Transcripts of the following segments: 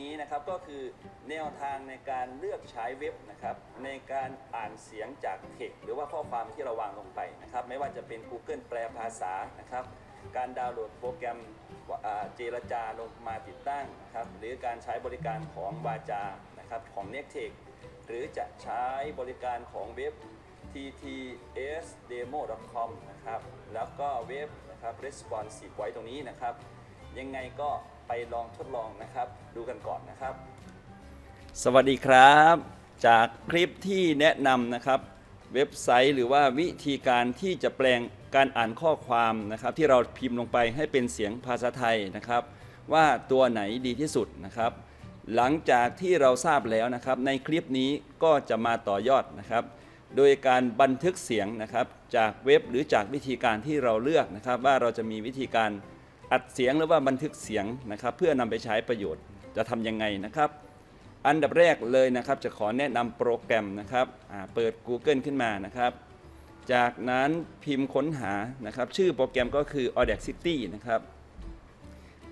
นี้นะครับก็คือแนวทางในการเลือกใช้เว็บนะครับในการอ่านเสียงจากเทคหรือว่าข้อความที่เราวางลงไปนะครับไม่ว่าจะเป็น Google แปลภาษานะครับการดาวน์โหลดโปรแกรมเจรจาลงมาติดตั้งนะครับหรือการใช้บริการของวาจานะครับของ n e c t e c h หรือจะใช้บริการของเว็บ ttsdemo.com นะครับแล้วก็เว็บนะครับ responsive ไว้ตรงนี้นะครับ ยังไงก็ ลองทดลองนะครับ ดูกันก่อนนะครับ สวัสดีครับ จากคลิปที่แนะนำนะครับ เว็บไซต์หรือว่าวิธีการที่จะแปลงการอ่านข้อความนะครับ ที่เราพิมพ์ลงไปให้เป็นเสียงภาษาไทยนะครับ ว่าตัวไหนดีที่สุดนะครับ หลังจากที่เราทราบแล้วนะครับ ในคลิปนี้ก็จะมาต่อยอดนะครับโดยการบันทึกเสียงนะครับจากเว็บหรือจากวิธีการที่เราเลือกนะครับ ว่าเราจะมีวิธีการ อัดเสียงหรือว่าบันทึกเสียงนะครับเพื่อนำไปใช้ประโยชน์จะทำยังไงนะครับ อันดับแรกเลยนะครับจะขอแนะนำโปรแกรมนะครับเปิด Google ขึ้นมานะครับ จากนั้นพิมพ์ค้นหานะครับ ชื่อโปรแกรมก็คือ Audacity นะครับ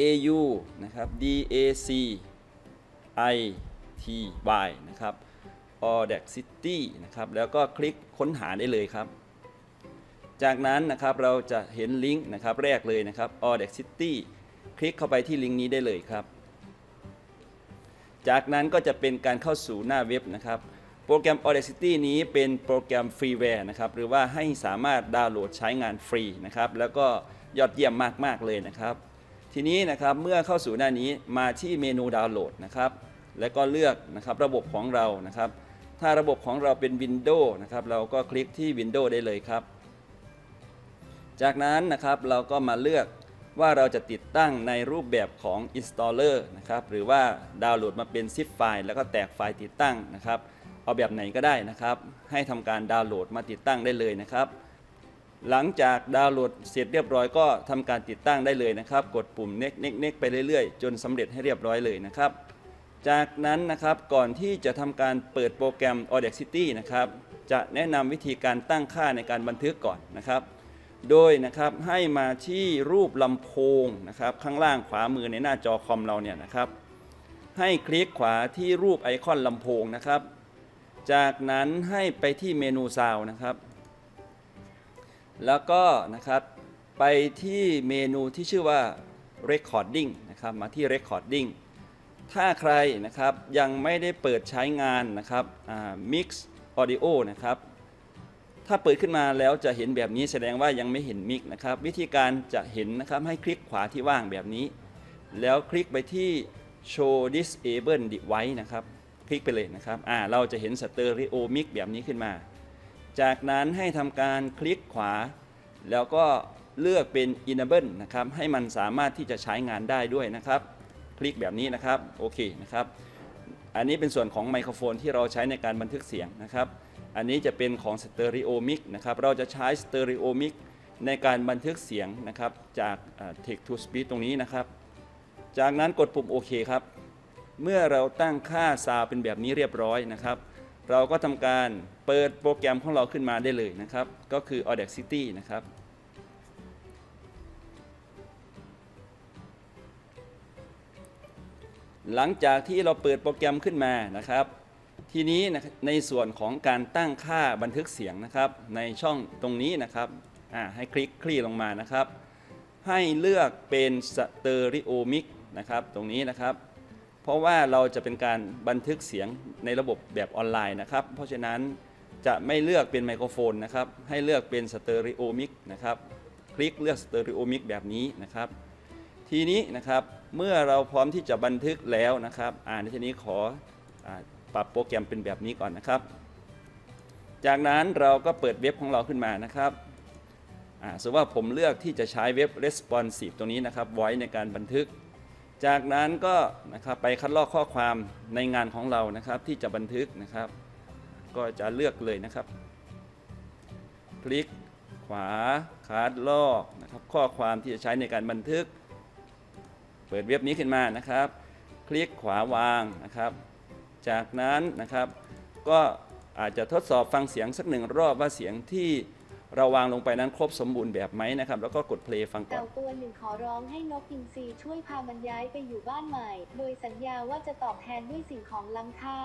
AU นะครับ DAC I T Y นะครับ Audacity นะครับแล้วก็คลิกค้นหาได้เลยครับ จากนั้นนะครับเราจะเห็นลิงก์นะครับแรกเลยนะครับ Audacity คลิกเข้าไปที่ลิงก์นี้ได้เลยครับ จากนั้นก็จะเป็นการเข้าสู่หน้าเว็บนะครับโปรแกรม Audacity นี้เป็นโปรแกรมฟรีแวร์นะครับหรือว่าให้สามารถดาวน์โหลดใช้งานฟรีนะครับแล้วก็ยอดเยี่ยมมาก ๆ เลยนะครับ ทีนี้นะครับเมื่อเข้าสู่หน้านี้มาที่เมนูดาวน์โหลดนะครับแล้วก็เลือกนะครับระบบของเรานะครับ ถ้าระบบของเราเป็น Windows นะครับเราก็คลิกที่ Windows ได้เลยครับ จากนั้นนะครับเราก็มาเลือกว่าเราจะติดตั้งในรูปแบบของ installer นะครับหรือว่าดาวน์โหลดมาเป็น zip ไฟล์แล้วก็แตกไฟล์ติดตั้งนะครับเอาแบบไหนก็ได้นะครับ ให้ทำการดาวน์โหลดมาติดตั้งได้เลยนะครับ หลังจากดาวน์โหลดเสร็จเรียบร้อยก็ทำการติดตั้งได้เลยนะครับ กดปุ่มเน็กเไปเรื่อยๆ จนสำเร็จให้เรียบร้อยเลยนะครับ จากนั้นนะครับก่อนที่จะทำการเปิดโปรแกรม Audacity นะครับจะแนะนำวิธีการตั้งค่าในการบันทึกก่อนนะครับ โดยนะครับให้มาที่รูปลำโพงนะครับข้างล่างขวามือในหน้าจอคอมเราเนี่ยนะครับให้คลิกขวาที่รูปไอคอนลำโพงนะครับ จากนั้นให้ไปที่เมนูซาวนะครับ แล้วก็นะครับไปที่เมนูที่ชื่อว่า recording นะครับมาที่ recording ถ้าใครนะครับยังไม่ได้เปิดใช้งานนะครับ mix audio นะครับ ถ้าเปิดขึ้นมาแล้วจะเห็นแบบนี้แสดงว่ายังไม่เห็นมิกนะครับ วิธีการจะเห็นนะครับให้คลิกขวาที่ว่างแบบนี้ แล้วคลิกไปที่ show disable device นะครับ คลิกไปเลยนะครับอ่าเราจะเห็นสเตอริโอมิกแบบนี้ขึ้นมา จากนั้นให้ทำการคลิกขวา แล้วก็เลือกเป็น enable นะครับ ให้มันสามารถที่จะใช้งานได้ด้วยนะครับ คลิกแบบนี้นะครับ โอเคนะครับ อันนี้เป็นส่วนของไมโครโฟนที่เราใช้ในการบันทึกเสียงนะครับ อันนี้จะเป็นของสเตอริโอมิกนะครับ เราจะใช้สเตอริโอมิกในการบันทึกเสียงนะครับจาก Text to Speech ตรงนี้นะครับ จากนั้นกดปุ่มโอเคครับ เมื่อเราตั้งค่าซาวเป็นแบบนี้เรียบร้อยนะครับ เราก็ทำการเปิดโปรแกรมของเราขึ้นมาได้เลยนะครับ ก็คือ Audacity นะครับหลังจากที่เราเปิดโปรแกรมขึ้นมานะครับ ทีนี้นในส่วนของการตั้งค่าบันทึกเสียงนะครับ ในช่องตรงนี้นะครับให้คลิกคลี่ลงมานะครับ ให้เลือกเป็นสเตอริโอมิกนะครับตรงนี้นะครับ เพราะว่าเราจะเป็นการบันทึกเสียงในระบบแบบออนไลน์นะครับ เพราะฉะนั้นจะไม่เลือกเป็นไมโครโฟนนะครับ ให้เลือกเป็นสเตอริโอมิกนะครับ คลิกเลือกสเตอริโอมิกแบบนี้นะครับ ทีนี้นะครับเมื่อเราพร้อมที่จะบันทึกแล้วนะครับ อ่าในทีนี้ขอ ปรับโปรแกรมเป็นแบบนี้ก่อนนะครับ จากนั้นเราก็เปิดเว็บของเราขึ้นมานะครับสมมติว่าผมเลือกที่จะใช้เว็บ responsive ตรงนี้นะครับไว้ในการบันทึก จากนั้นก็นะครับไปคัดลอกข้อความในงานของเรานะครับที่จะบันทึกนะครับ ก็จะเลือกเลยนะครับ คลิกขวาคัดลอกนะครับข้อความที่จะใช้ในการบันทึก เปิดเว็บนี้ขึ้นมานะครับ คลิกขวาวางนะครับ จากนั้นนะครับก็อาจจะทดสอบฟังเสียงสักหนึ่งรอบว่าเสียงที่เราวางลงไปนั้นครบสมบูรณ์แบบไหมนะครับ แล้วก็กดเพลย์ฟังก่อเต่าตัวหนึ่งขอร้องให้นกอินทรีช่วยพามันย้ายไปอยู่บ้านใหม่ โดยสัญญาว่าจะตอบแทนด้วยสิ่งของล้ำค่า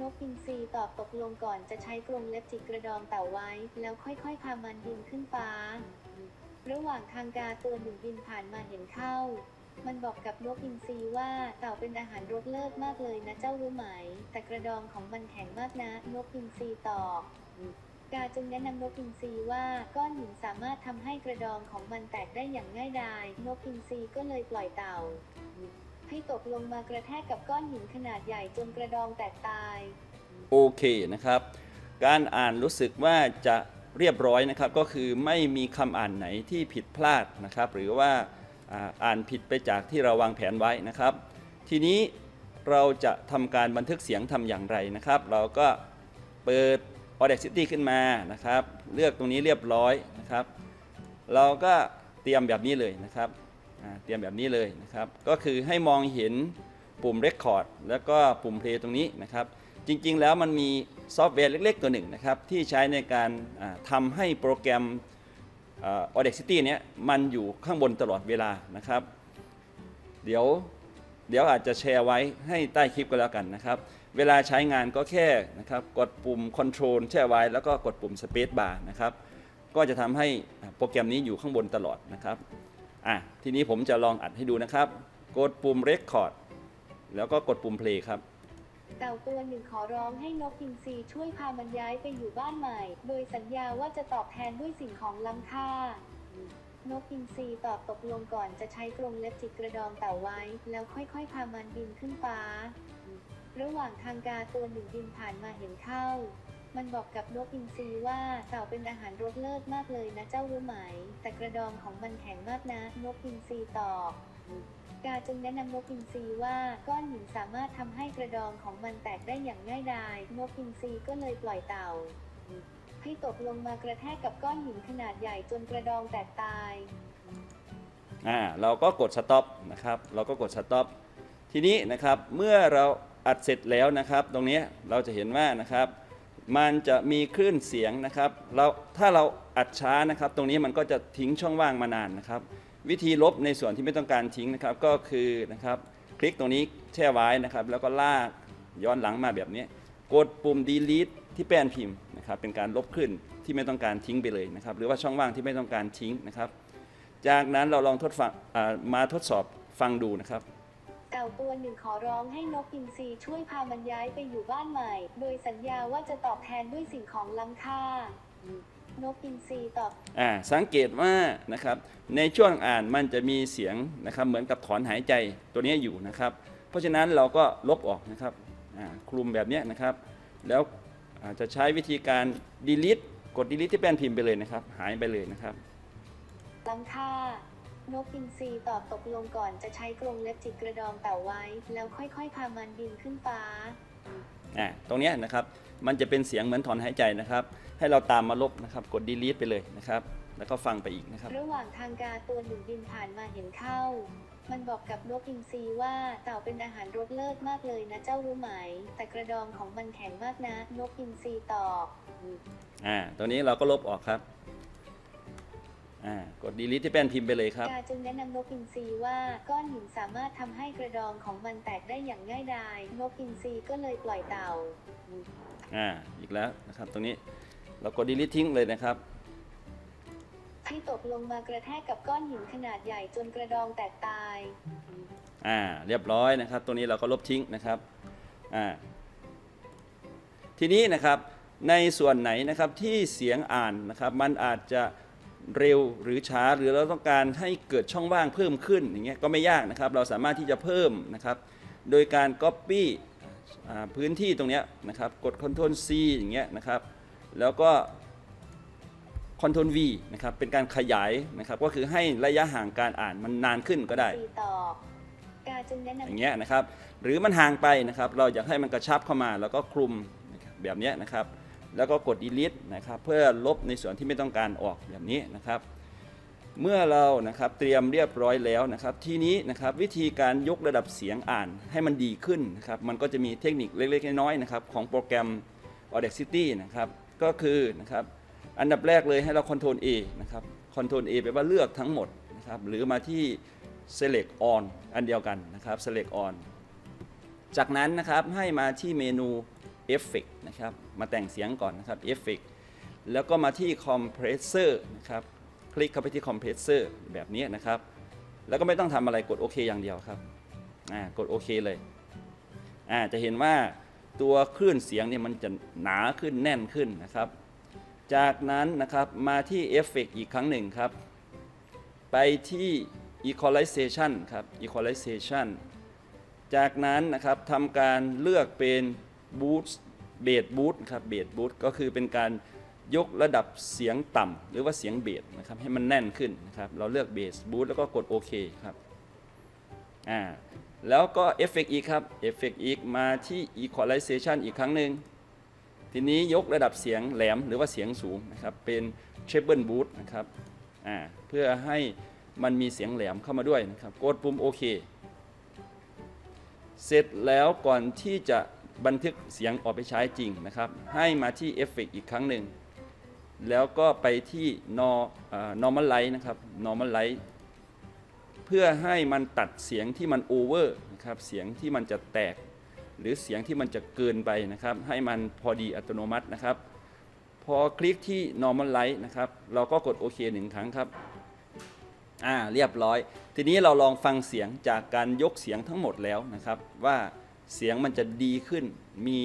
นกอินทรีตอบตกลงก่อนจะใช้กรงเล็บจิกกระดองเต่าไว้ แล้วค่อยๆ พามันบินขึ้นฟ้า ระหว่างทางกาตัวหนึ่งบินผ่านมาเห็นเข้า มันบอกกับนกอินทรีว่าเต่าเป็นอาหารรสเลิศมากเลยนะเจ้ารู้ไหม แต่กระดองของมันแข็งมากนะ นกอินทรีตอบกาจึงแนะนำนกอินทรีว่าก้อนหินสามารถทำให้กระดองของมันแตกได้อย่างง่ายดาย นกอินทรีก็เลยปล่อยเต่า ให้ตกลงมากระแทกกับก้อนหินขนาดใหญ่จนกระดองแตกตาย โอเคนะครับ การอ่านรู้สึกว่าจะเรียบร้อยนะครับ ก็คือไม่มีคำอ่านไหนที่ผิดพลาดนะครับ หรือว่า อ่านผิดไปจากที่เราวางแผนไว้นะครับ ทีนี้เราจะทำการบันทึกเสียงทำอย่างไรนะครับ เราก็เปิด Audacity ขึ้นมานะครับ เลือกตรงนี้เรียบร้อยนะครับ เราก็เตรียมแบบนี้เลยนะครับเตรียมแบบนี้เลยนะครับ ก็คือให้มองเห็นปุ่ม Record แล้วก็ปุ่ม Play ตรงนี้นะครับ จริงๆแล้วมันมีซอฟต์แวร์เล็ก ๆ ตัวหนึ่งนะครับ ที่ใช้ในการอ่าทำให้โปรแกรม อ่า Audacity เนี้ยมันอยู่ข้างบนตลอดเวลานะครับ เดี๋ยวเดี๋ยวอาจจะแชร์ไว้ให้ใต้คลิปก็แล้วกันนะครับ เวลาใช้งานก็แค่นะครับกดปุ่ม Control แช่ไว้ แล้วก็กดปุ่ม Space Bar นะครับ ก็จะทำให้โปรแกรมนี้อยู่ข้างบนตลอดนะครับอะทีนี้ผมจะลองอัดให้ดูนะครับ กดปุ่ม Record แล้วก็กดปุ่ม Play ครับ เต่าตัวหนึ่งขอร้องให้นกอินทรีช่วยพามันย้ายไปอยู่บ้านใหม่ โดยสัญญาว่าจะตอบแทนด้วยสิ่งของล้ำค่านกอินทรีตอบตกลงก่อนจะใช้กรงเล็บจิกกระดองเต่าไว้ แล้วค่อยๆ พามันบินขึ้นฟ้า ระหว่างทางกาตัวหนึ่งบินผ่านมาเห็นเข้า มันบอกกับนกอินทรีว่าเต่าเป็นอาหารรสเลิศมากเลยนะเจ้ารู้ไหม แต่กระดองของมันแข็งมากนะ นกอินทรีตอบ กาจึงแนะนำนกอินทรีว่าก้อนหินสามารถทำให้กระดองของมันแตกได้อย่างง่ายดายนกอินทรีก็เลยปล่อยเต่า ให้ตกลงมากระแทกกับก้อนหินขนาดใหญ่จนกระดองแตกตายอ่าเราก็กด stop นะครับเราก็กด stop ทีนี้นะครับเมื่อเราอัดเสร็จแล้วนะครับ ตรงนี้เราจะเห็นว่านะครับ มันจะมีคลื่นเสียงนะครับเราถ้าเราอัดช้านะครับ ตรงนี้มันก็จะทิ้งช่องว่างมานานนะครับ วิธีลบในส่วนที่ไม่ต้องการทิ้งนะครับก็คือนะครับคลิกตรงนี้แช่ไว้นะครับ แล้วก็ลากย้อนหลังมาแบบนี้ กดปุ่ม delete ที่แป้นพิมพ์นะครับเป็นการลบคลื่นที่ไม่ต้องการทิ้งไปเลยนะครับ หรือว่าช่องว่างที่ไม่ต้องการทิ้งนะครับ จากนั้นเราลองทดฟังอ่ามาทดสอบฟังดูนะครับเต่าตัวหนึ่งขอร้องให้นกอินทรีช่วยพามันย้ายไปอยู่บ้านใหม่ โดยสัญญาว่าจะตอบแทนด้วยสิ่งของล้ำค่า นกอินทรีตอบอ่าสังเกตว่านะครับในช่วงอ่านมันจะมีเสียงนะครับเหมือนกับถอนหายใจตัวนี้อยู่นะครับ เพราะฉะนั้นเราก็ลบออกนะครับอ่าคลุมแบบเนี้ยนะครับ แล้วอาจจะใช้วิธีการ delete กด delete ที่แป้นพิมพ์ไปเลยนะครับ หายไปเลยนะครับล้ำค่านกอินทรีตอบตกลงก่อนจะใช้กรงเล็บจิกกระดองเต่าไว้ แล้วค่อยๆพามันบินขึ้นฟ้าอ่าตรงเนี้ยนะครับมันจะเป็นเสียงเหมือนถอนหายใจนะครับ ให้เราตามมาลบนะครับ กด delete ไปเลยนะครับ แล้วก็ฟังไปอีกนะครับ ระหว่างทางกาตัวหนึ่งบินผ่านมาเห็นเข้า มันบอกกับนกอินทรีว่าเต่าเป็นอาหารรสเลิศมากเลยนะเจ้ารู้ไหม แต่กระดองของมันแข็งมากนะ นกอินทรีตอบอ่าตัวนี้เราก็ลบออกครับอ่ากด delete ที่แป้นพิมพ์ไปเลยครับกาจึงแนะนำนกอินทรีว่าก้อนหินสามารถทำให้กระดองของมันแตกได้อย่างง่ายดายนกอินทรีก็เลยปล่อยเต่าอ่าอีกแล้วนะครับตรงนี้ เรากด delete ทิ้งเลยนะครับ ที่ตกลงมากระแทกกับก้อนหินขนาดใหญ่จนกระดองแตกตาย อ่า เรียบร้อยนะครับ ตัวนี้เราก็ลบทิ้งนะครับ อ่า ทีนี้นะครับในส่วนไหนนะครับที่เสียงอ่านนะครับ มันอาจจะเร็วหรือช้าหรือเราต้องการให้เกิดช่องว่างเพิ่มขึ้นอย่างเงี้ยก็ไม่ยากนะครับ เราสามารถที่จะเพิ่มนะครับ โดยการ Copy อ่าพื้นที่ตรงเนี้ยนะครับ กด Ctrl C อย่างเงี้ยนะครับ แล้วก็ Ctrl V นะครับเป็นการขยายนะครับก็คือให้ระยะห่างการอ่านมันนานขึ้นก็ได้สีตอบกาจึงแนะนำอย่างเงี้ยนะครับ หรือมันห่างไปนะครับ เราอยากให้มันกระชับเข้ามาแล้วก็คลุมนะครับแบบเนี้ยนะครับ แล้วก็กด delete นะครับเพื่อลบในส่วนที่ไม่ต้องการออกแบบนี้นะครับ เมื่อเรานะครับเตรียมเรียบร้อยแล้วนะครับ ทีนี้นะครับวิธีการยกระดับเสียงอ่านให้มันดีขึ้นนะครับ มันก็จะมีเทคนิคเล็กๆน้อยๆนะครับของโปรแกรม Audacity นะครับ ก็คือนะครับอันดับแรกเลยให้เรา Ctrl A นะครับ Ctrl A แปลว่าเลือกทั้งหมดนะครับหรือมาที่ Select On อันเดียวกันนะครับ Select On จากนั้นนะครับให้มาที่เมนู Effect นะครับมาแต่งเสียงก่อนนะครับ Effect แล้วก็มาที่ Compressor นะครับคลิกเข้าไปที่ Compressor แบบนี้นะครับ แล้วก็ไม่ต้องทำอะไรกดโอเคอย่างเดียวครับอ่ากดโอเคเลยอ่าจะเห็นว่า ตัวคลื่นเสียงเนี่ยมันจะหนาขึ้นแน่นขึ้นนะครับ จากนั้นนะครับมาที่เอฟเฟกอีกครั้งหนึ่งครับ ไปที่ equalization ครับ equalization จากนั้นนะครับทำการเลือกเป็น boost bass boost ครับ bass boost ก็คือเป็นการยกระดับเสียงต่ำหรือว่าเสียงเบสนะครับให้มันแน่นขึ้นนะครับ เราเลือก bass boost แล้วก็กดโอเคครับอ่า แล้วก็เอฟเฟกอีกครับเอฟเฟกอีกมาที่ equalization อีกครั้งหนึ่ง ทีนี้ยกระดับเสียงแหลมหรือว่าเสียงสูงนะครับ เป็น treble boost นะครับ อ่า เพื่อให้มันมีเสียงแหลมเข้ามาด้วยนะครับ กดปุ่มโอเค เสร็จแล้วก่อนที่จะบันทึกเสียงออกไปใช้จริงนะครับ ให้มาที่เอฟเฟกอีกครั้งหนึ่ง แล้วก็ไปที่ nor- อ่า normalize นะครับ normalize เพื่อให้มันตัดเสียงที่มันโอเวอร์นะครับเสียงที่มันจะแตก หรือเสียงที่มันจะเกินไปนะครับ ให้มันพอดีอัตโนมัตินะครับ พอคลิกที่ normalize นะครับ เราก็กดโอเคหนึ่งครั้งครับอ่าเรียบร้อย ทีนี้เราลองฟังเสียงจากการยกเสียงทั้งหมดแล้วนะครับ ว่าเสียงมันจะดีขึ้น มี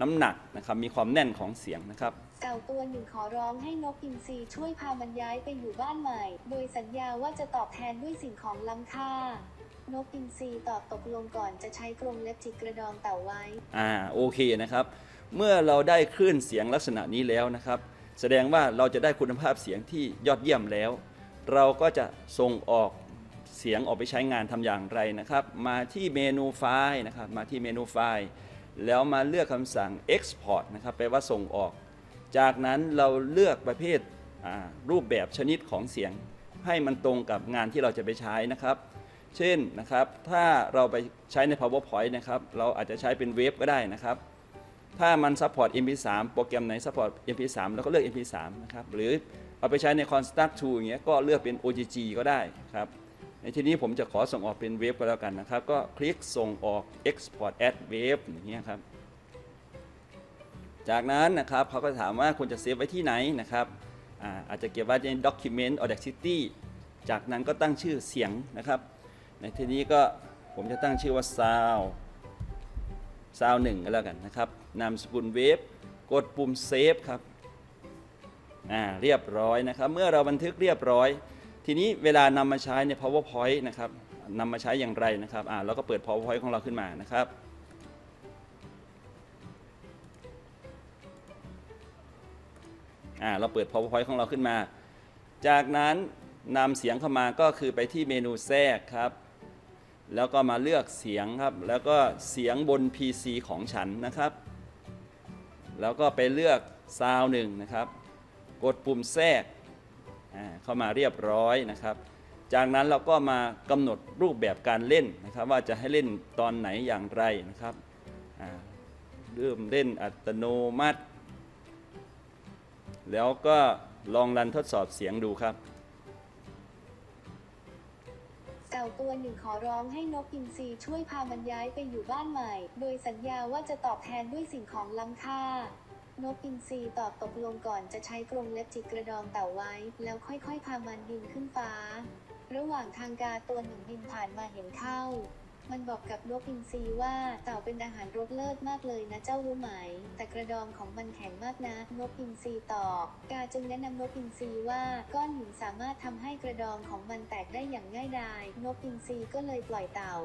น้ำหนักนะครับ มีความแน่นของเสียงนะครับ เต่าตัวหนึ่งขอร้องให้นกอินทรีช่วยพามันย้ายไปอยู่บ้านใหม่ โดยสัญญาว่าจะตอบแทนด้วยสิ่งของล้ำค่า นกอินทรีตอบตกลงก่อนจะใช้กรงเล็บจิกกระดองเต่าไว้ อ่าโอเคนะครับ เมื่อเราได้คลื่นเสียงลักษณะนี้แล้วนะครับ แสดงว่าเราจะได้คุณภาพเสียงที่ยอดเยี่ยมแล้ว เราก็จะส่งออกเสียงออกไปใช้งานทำอย่างไรนะครับ มาที่เมนูไฟล์นะครับมาที่เมนูไฟล์ แล้วมาเลือกคำสั่ง export นะครับแปลว่าส่งออก จากนั้นเราเลือกประเภทรูปแบบชนิดของเสียง ให้มันตรงกับงานที่เราจะไปใช้นะครับ เช่นนะครับ ถ้าเราไปใช้ใน PowerPoint นะครับ เราอาจจะใช้เป็นเวฟก็ได้นะครับ ถ้ามัน support MP3 โปรแกรมไหน support MP3 เราก็เลือก MP3 นะครับ หรือเอาไปใช้ใน Construct 2อย่างเงี้ย ก็เลือกเป็น OGG ก็ได้ครับ ในที่นี้ผมจะขอส่งออกเป็นเวฟก็แล้วกันนะครับ ก็คลิกส่งออก export as wave อย่างเงี้ยครับ จากนั้นนะครับเขาก็ถามว่าควรจะเซฟไว้ที่ไหนนะครับอาอาจจะเก็บไว้ใน document audacity จากนั้นก็ตั้งชื่อเสียงนะครับ ในที่นี้ก็ผมจะตั้งชื่อว่า sound sound หนึ่งก็แล้วกันนะครับนามสกุลเวฟกดปุ่มเซฟครับอ่าเรียบร้อยนะครับ เมื่อเราบันทึกเรียบร้อย ทีนี้เวลานำมาใช้ใน powerpoint นะครับนำมาใช้อย่างไรนะครับอ่าเราก็เปิด powerpoint ของเราขึ้นมานะครับ อ่าเราเปิด powerpoint ของเราขึ้นมา จากนั้นนำเสียงเข้ามาก็คือไปที่เมนูแทรกครับ แล้วก็มาเลือกเสียงครับ แล้วก็เสียงบน PC ของฉันนะครับ แล้วก็ไปเลือกซาวหนึ่งนะครับ กดปุ่มแทรกเข้ามาเรียบร้อยนะครับ จากนั้นเราก็มากำหนดรูปแบบการเล่นนะครับ ว่าจะให้เล่นตอนไหนอย่างไรนะครับเริ่มเล่นอัตโนมัติ แล้วก็ลองรันทดสอบเสียงดูครับ เต่าตัวหนึ่งขอร้องให้นกอินทรีช่วยพามันย้ายไปอยู่บ้านใหม่ โดยสัญญาว่าจะตอบแทนด้วยสิ่งของล้ำค่า นกอินทรีตอบตกลงก่อนจะใช้กรงเล็บจิกกระดองเต่าไว้ แล้วค่อยๆ พามันบินขึ้นฟ้า ระหว่างทางกาตัวหนึ่งบินผ่านมาเห็นเข้า มันบอกกับนกอินทรีว่าเต่าเป็นอาหารรสเลิศมากเลยนะเจ้ารู้ไหม แต่กระดองของมันแข็งมากนะ นกอินทรีตอบ กาจึงแนะนำนกอินทรีว่าก้อนหินสามารถทำให้กระดองของมันแตกได้อย่างง่ายดาย นกอินทรีก็เลยปล่อยเต่า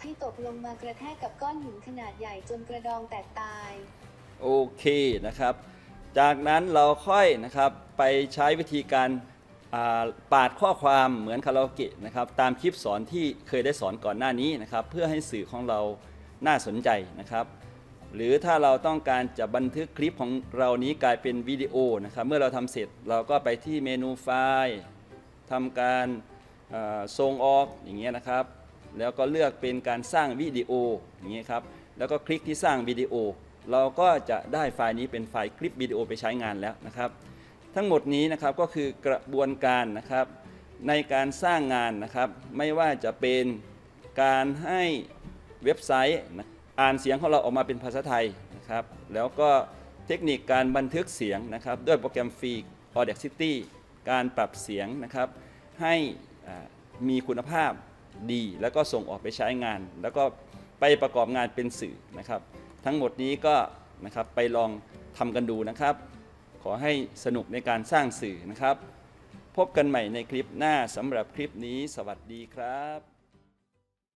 ให้ตกลงมากระแทกกับก้อนหินขนาดใหญ่จนกระดองแตกตาย โอเคนะครับ จากนั้นเราค่อยนะครับไปใช้วิธีการ ปาดข้อความเหมือนคาราโอเกะนะครับตามคลิปสอนที่เคยได้สอนก่อนหน้านี้นะครับเพื่อให้สื่อของเราน่าสนใจนะครับ หรือถ้าเราต้องการจะบันทึกคลิปของเรานี้กลายเป็นวิดีโอนะครับเมื่อเราทำเสร็จเราก็ไปที่เมนูไฟล์ทำการเอ่อส่งออกอย่างเงี้ยนะครับ แล้วก็เลือกเป็นการสร้างวิดีโออย่างเงี้ยครับแล้วก็คลิกที่สร้างวิดีโอ เราก็จะได้ไฟล์นี้เป็นไฟล์คลิปวิดีโอไปใช้งานแล้วนะครับ ทั้งหมดนี้นะครับก็คือกระบวนการนะครับในการสร้างงานนะครับไม่ว่าจะเป็นการให้เว็บไซต์นะอ่านเสียงของเราออกมาเป็นภาษาไทยนะครับแล้วก็เทคนิคการบันทึกเสียงนะครับด้วยโปรแกรมฟรี Audacity การปรับเสียงนะครับให้มีคุณภาพดี แล้วก็ส่งออกไปใช้งาน แล้วก็ไปประกอบงานเป็นสื่อนะครับ ทั้งหมดนี้ก็นะครับไปลองทำกันดูนะครับ ขอให้สนุกในการสร้างสื่อนะครับ พบกันใหม่ในคลิปหน้าสำหรับคลิปนี้ สวัสดีครับ